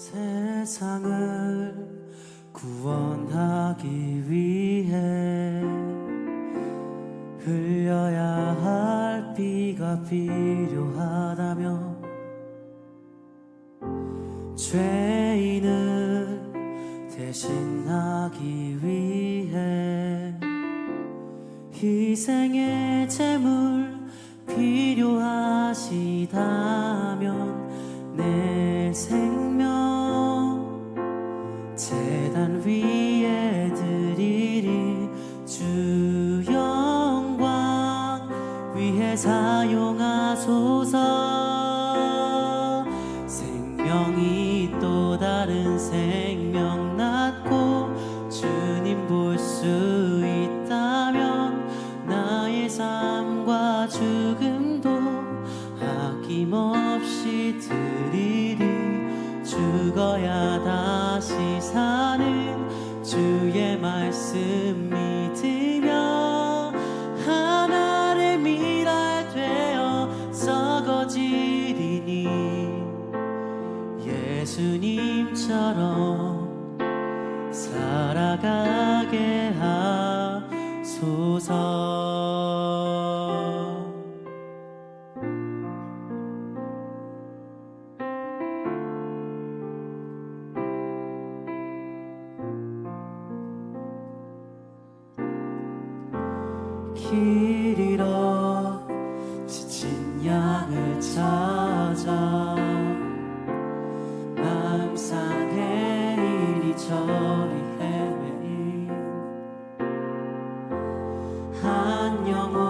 세상을 구원하기 위해 흘려야 할 피가 필요하다며 죄인을 대신하기 위해 희생의 제물 필요하시다 재단 위에 드리리 주 영광 위해 사용하소서. 생명이 또 다른 생 주의 길 잃어 지친 양을 찾아 마음 상해 이리저리 헤매인 한 영혼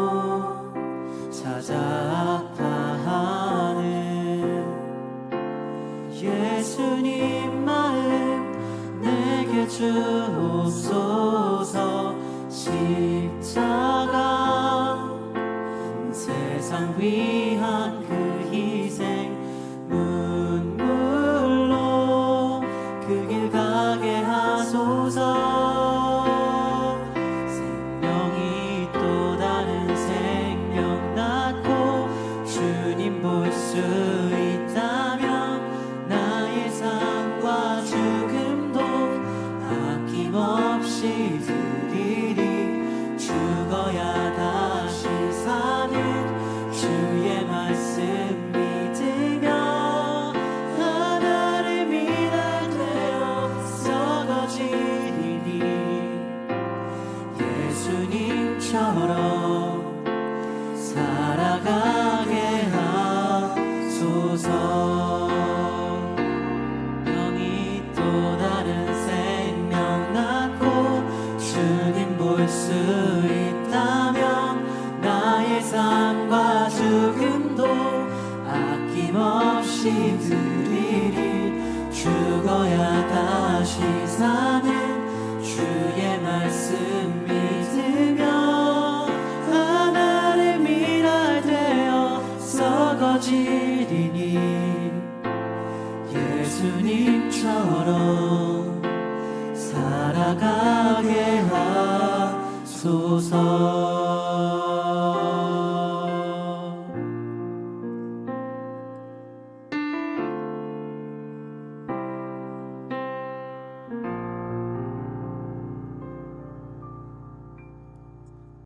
예수님처럼 살아가게 하소서. 영이 또 다른 생명 낳고 주님 볼 수 있다면 나의 삶과 죽음도 아낌없이 드리리. 죽어야 다시 사는 주의 말씀 예수님처럼 살아가게 하소서